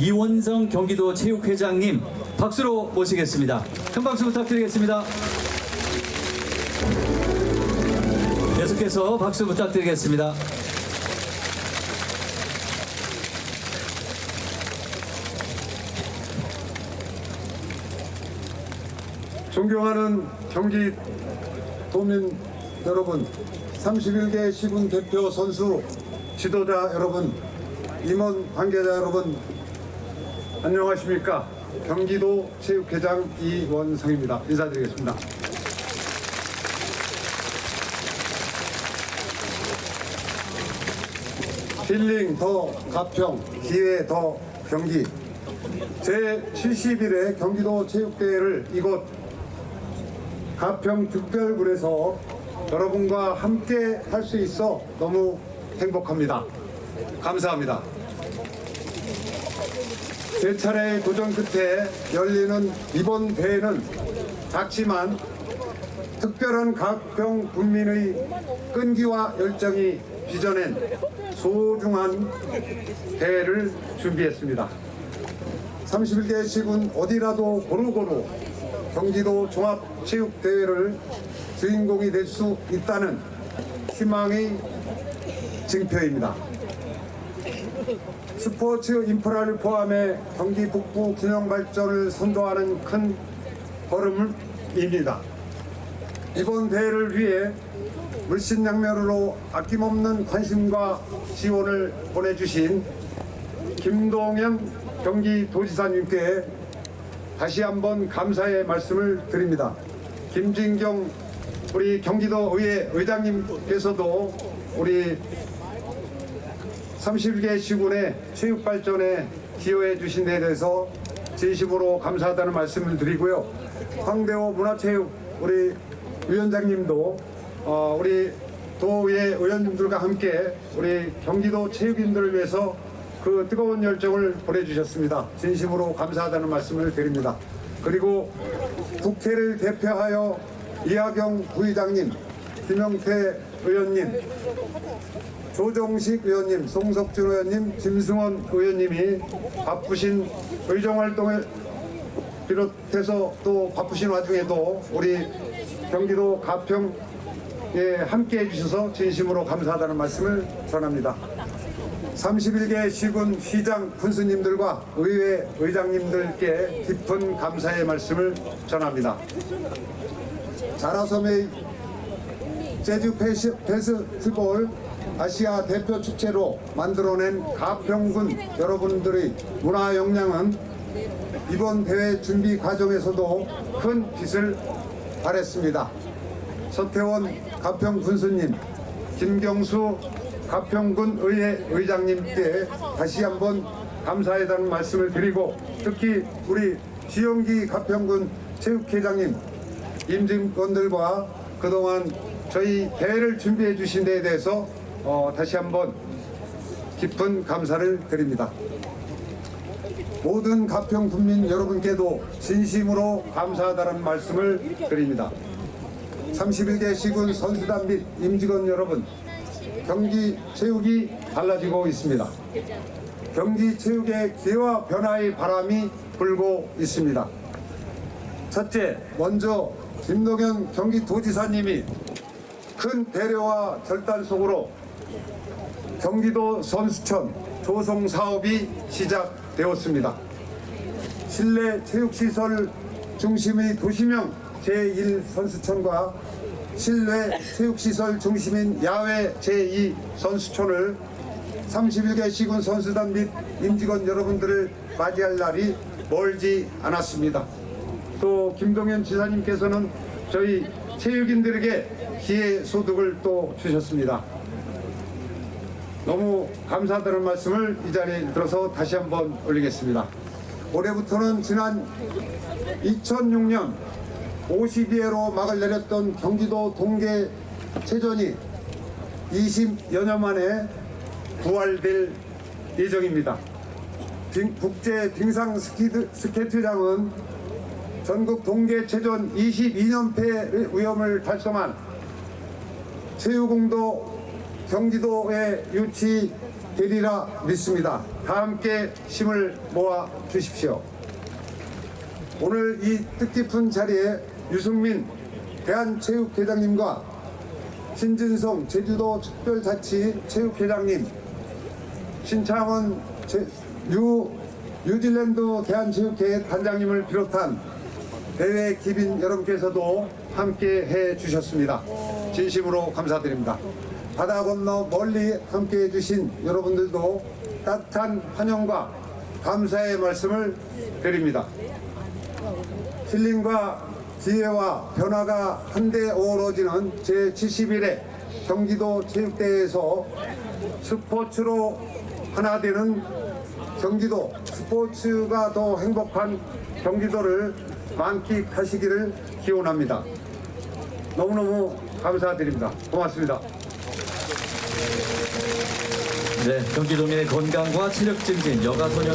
이원성 경기도 체육회장님 박수로 모시겠습니다. 큰 박수 부탁드리겠습니다. 계속해서 박수 부탁드리겠습니다. 존경하는 경기 도민 여러분, 31개 시군 대표 선수, 지도자 여러분, 임원 관계자 여러분, 안녕하십니까? 경기도 체육회장 이원성입니다. 인사드리겠습니다. 힐링 더 가평, 기회 더 경기. 제70일의 경기도 체육대회를 이곳 가평 특별군에서 여러분과 함께 할 수 있어 너무 행복합니다. 감사합니다. 세 차례의 도전 끝에 열리는 이번 대회는 작지만 특별한 가평 군민의 끈기와 열정이 빚어낸 소중한 대회를 준비했습니다. 31개 시군 어디라도 고루고루 경기도 종합체육대회를 주인공이 될 수 있다는 희망의 증표입니다. 스포츠 인프라를 포함해 경기 북부 균형 발전을 선도하는 큰 걸음입니다. 이번 대회를 위해 물신양면으로 아낌없는 관심과 지원을 보내주신 김동현 경기도지사님께 다시 한번 감사의 말씀을 드립니다. 김진경 우리 경기도 의회 의장님께서도 우리 31개 시군의 체육 발전에 기여해 주신 데 대해서 진심으로 감사하다는 말씀을 드리고요. 황대호 문화체육 우리 위원장님도 어, 우리 도의회 의원님들과 함께 우리 경기도 체육인들을 위해서 그 뜨거운 열정을 보내주셨습니다. 진심으로 감사하다는 말씀을 드립니다. 그리고 국회를 대표하여 이하경 부의장님, 김영태 의원님, 조정식 의원님, 송석준 의원님, 김승원 의원님이 바쁘신 의정활동을 비롯해서 또 바쁘신 와중에도 우리 경기도 가평에 함께 해주셔서 진심으로 감사하다는 말씀을 전합니다. 31개 시군 시장 군수님들과 의회 의장님들께 깊은 감사의 말씀을 전합니다. 자라섬의 제주 페스티벌 아시아 대표 축제로 만들어낸 가평군 여러분들의 문화 역량은 이번 대회 준비 과정에서도 큰 빛을 발했습니다. 서태원 가평 군수님, 김경수 가평군 의회 의장님께 다시 한번 감사하다는 말씀을 드리고 특히 우리 지영기 가평군 체육회장님, 임직원들과 그동안 저희 대회를 준비해 주신 데에 대해서 어, 다시 한번 깊은 감사를 드립니다. 모든 가평 군민 여러분께도 진심으로 감사하다는 말씀을 드립니다. 31개 시군 선수단 및 임직원 여러분, 경기 체육이 달라지고 있습니다. 경기 체육의 기와 변화의 바람이 불고 있습니다. 첫째, 먼저 김동현 경기도지사님이 큰 배려와 결단 속으로 경기도 선수촌 조성 사업이 시작되었습니다. 실내 체육시설 중심의 도시명 제1 선수촌과 실내 체육시설 중심인 야외 제2 선수촌을 31개 시군 선수단 및 임직원 여러분들을 맞이할 날이 멀지 않았습니다. 또 김동현 지사님께서는 저희 체육인들에게 기회 소득을 또 주셨습니다. 너무 감사하다는 말씀을 이 자리에 들어서 다시 한번 올리겠습니다. 올해부터는 지난 2006년 52회로 막을 내렸던 경기도 동계 체전이 20여 년 만에 부활될 예정입니다. 빙- 국제 빙상 스키드, 스케이트장은 전국 동계 체전 22년패 위험을 달성한 체육공도 경기도에 유치되어 되리라 믿습니다. 다 함께 힘을 모아 주십시오. 오늘 이 뜻깊은 자리에 유승민 대한체육회장님과 신진성 제주도 특별자치 체육회장님, 신창원 제, 뉴, 뉴질랜드 대한체육회 단장님을 비롯한 대회 기빈 여러분께서도 함께 해 주셨습니다. 진심으로 감사드립니다. 바다 건너 멀리 함께 해주신 여러분들도 따뜻한 환영과 감사의 말씀을 드립니다. 힐링과 지혜와 변화가 한데 어우러지는 제71회 경기도 체육대회에서 스포츠로 하나 되는 경기도 스포츠가 더 행복한 경기도를 만끽하시기를 기원합니다. 너무너무 감사드립니다. 고맙습니다. 네, 경기도민의 건강과 체력 증진, 여가 소년